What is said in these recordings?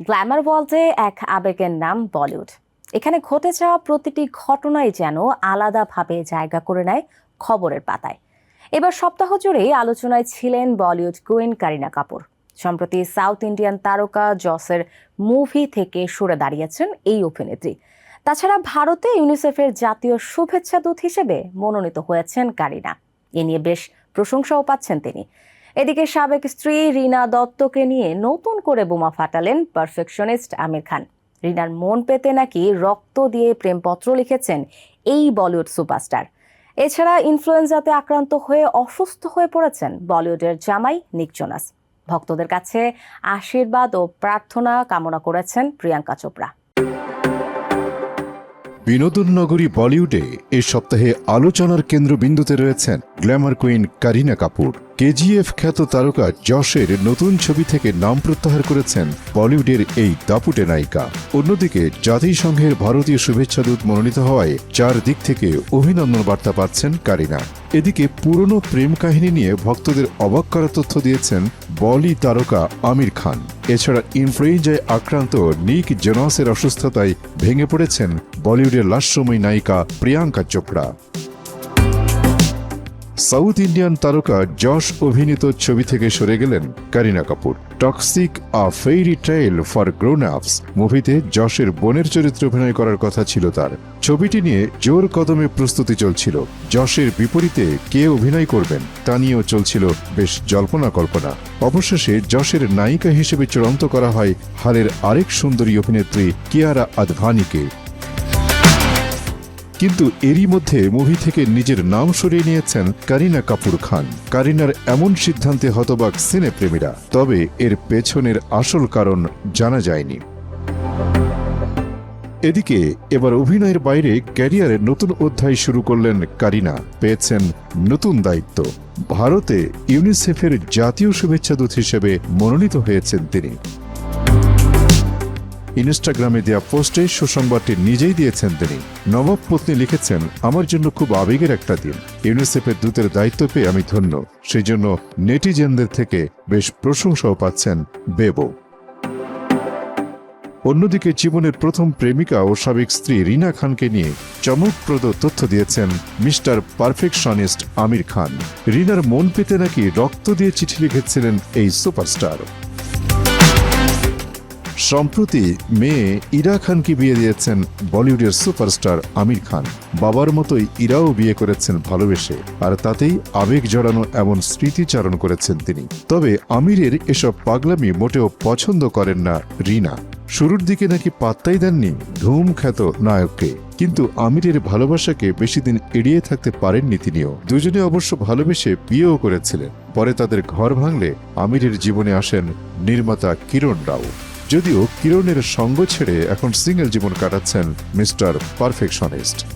Glamour ওয়ার্ল্ডে এক আবেগের নাম বলিউড। এখানে ঘটে যাওয়া প্রতিটি ঘটনাই যেন আলাদাভাবে জায়গা করে নেয় খবরের পাতায়। এবার সপ্তাহ জুড়েই আলোচনায় ছিলেন বলিউড কুইন কারিনা কাপুর। সম্প্রতি সাউথ ইন্ডিয়ান তারকা জসের মুভি থেকে সরে দাঁড়িয়েছেন এই অভিনেত্রী। তাছাড়া ভারতে ইউনিসেফের জাতীয় শুভেচ্ছা দূত হিসেবে মনোনীত হয়েছেন কারিনা। এ নিয়ে বেশ প্রশংসাও পাচ্ছেন তিনি। এদিকে সাবেক স্ত্রী রিনা দত্তকে নিয়ে নতুন করে বোমা ফাটালেন পারফেকশনিস্ট আমির খান। রিনার মন পেতে নাকি রক্ত দিয়ে প্রেমপত্র লিখেছেন এই বলিউড সুপারস্টার। এছাড়া ইনফ্লুয়েঞ্জাতে আক্রান্ত হয়ে অসুস্থ হয়ে পড়েছেন বলিউডের জামাই নিক জোনাস। ভক্তদের কাছে আশীর্বাদ ও প্রার্থনা কামনা করেছেন প্রিয়াঙ্কা চোপড়া। বিনোদন নগরী বলিউডে এ সপ্তাহে আলোচনার কেন্দ্রবিন্দুতে রয়েছেন glamour queen Kareena Kapoor. KGF খ্যাত তারকা যশের নতুন ছবি থেকে নাম প্রত্যাহার করেছেন বলিউডের এই দাপুটে নায়িকা। অন্যদিকে জাতিসংঘের ভারতীয় শুভেচ্ছাদূত মনোনীত হওয়ায় চার দিক থেকে অভিনন্দন বার্তা পাচ্ছেন কারিনা। এদিকে পুরনো প্রেম কাহিনী নিয়ে ভক্তদের অবাক করা তথ্য দিয়েছেন বলি তারকা আমির খান। এছাড়া ইনফ্লুয়েঞ্জায় আক্রান্ত নিক জোনাসের অসুস্থতায় ভেঙে পড়েছেন বলিউডের লাস্যময়ী নায়িকা প্রিয়াঙ্কা চোপড়া। সাউথ ইন্ডিয়ান তারকা যশ অভিনীত ছবি থেকে সরে গেলেন Kareena Kapoor. Toxic a fairy tale for grown ups মুভিতে যশের বোনের চরিত্রে অভিনয় করার কথা ছিল তার। ছবিটি নিয়ে জোর কদমে প্রস্তুতি চলছিল। যশের বিপরীতে কে অভিনয় করবেন তা নিয়েও চলছিল বেশ জল্পনা কল্পনা। অবশেষে যশের নায়িকা হিসেবে চূড়ান্ত করা হয় হালের আরেক সুন্দরী অভিনেত্রী কিয়ারা আদভানিকে। কিন্তু এরই মধ্যে মুভি থেকে নিজের নাম সরিয়ে নিয়েছেন কারিনা কাপুর খান। কারিনার এমন সিদ্ধান্তে হতবাক সিনেপ্রেমীরা, তবে এর পেছনের আসল কারণ জানা যায়নি। এদিকে, এবার অভিনয়ের বাইরে ক্যারিয়ারের নতুন অধ্যায় শুরু করলেন কারিনা। পেয়েছেন নতুন দায়িত্ব। ভারতে ইউনিসেফের জাতীয় শুভেচ্ছাদূত হিসেবে মনোনীত হয়েছেন তিনি। ইনস্টাগ্রামে দেওয়া পোস্টে সুসংবাদটি নিজেই দিয়েছেন তিনি। নবাব পত্নী লিখেছেন, আমার জন্য খুব আবেগের একটা দিন। ইউনিসেফের দূতের দায়িত্ব পেয়ে আমি ধন্য। সেই জন্য নেটিজেনদের থেকে বেশ প্রশংসাও পাচ্ছেন বেবো। অন্যদিকে জীবনের প্রথম প্রেমিকা ও সাবেক স্ত্রী রিনা খানকে নিয়ে চমকপ্রদ তথ্য দিয়েছেন মিস্টার পারফেকশনিস্ট আমির খান। রিনার মন পেতে নাকি রক্ত দিয়ে চিঠি লিখেছিলেন এই সুপারস্টার। সম্প্রতি মেয়ে ইরা খানকে বিয়ে দিয়েছেন বলিউডের সুপারস্টার আমির খান। বাবার মতোই ইরাও বিয়ে করেছেন ভালোবেসে, আর তাতেই আবেগ জড়ানো এমন স্মৃতিচারণ করেছেন তিনি। তবে আমিরের এসব পাগলামি মোটেও পছন্দ করেন না রিনা। শুরুর দিকে নাকি পাত্তাই দেননি ধুম খ্যাত নায়ককে, কিন্তু আমিরের ভালোবাসাকে বেশি দিন এড়িয়ে থাকতে পারেননি তিনিও। দুজনে অবশ্য ভালোবেসে বিয়েও করেছিলেন। পরে তাদের ঘর ভাঙলে আমিরের জীবনে আসেন নির্মাতা কিরণ রাও। যদিও কিরণের সঙ্গ ছেড়ে এখন সিঙ্গেল জীবন কাটাচ্ছেন মিস্টার পারফেকশনিস্ট।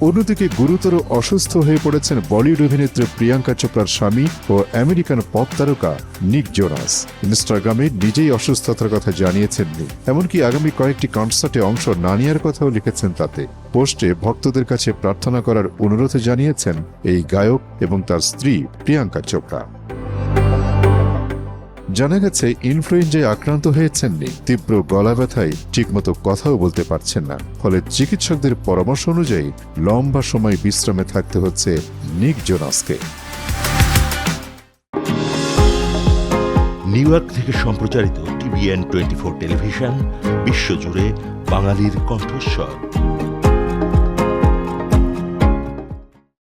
অন্যদিকে গুরুতর অসুস্থ হয়ে পড়েছেন বলিউড অভিনেত্রী প্রিয়াঙ্কা চোপড়ার স্বামী ও আমেরিকান পপ তারকা নিক জোনাস ইনস্টাগ্রামে নিজেই অসুস্থতার কথা জানিয়েছেন নি এমনকি আগামী কয়েকটি কনসার্টে অংশ না নেওয়ার কথাও লিখেছেন তাতে। পোস্টে ভক্তদের কাছে প্রার্থনা করার অনুরোধ জানিয়েছেন এই গায়ক এবং তার স্ত্রী প্রিয়াঙ্কা চোপড়া। জানা গেছে ইনফ্লুয়েঞ্জায় আক্রান্ত হয়েছেন নি তীব্র গলা ব্যথায় ঠিকমতো কথাও বলতে পারছেন না। ফলে চিকিৎসকদের পরামর্শ অনুযায়ী লম্বা সময় বিশ্রামে থাকতে হচ্ছে নিক জোনাসকে। নিউ ইয়র্ক থেকে সম্প্রচারিত টিভিএন টোয়েন্টি ফোর টেলিভিশন, বিশ্বজুড়ে বাঙালির কণ্ঠস্বর।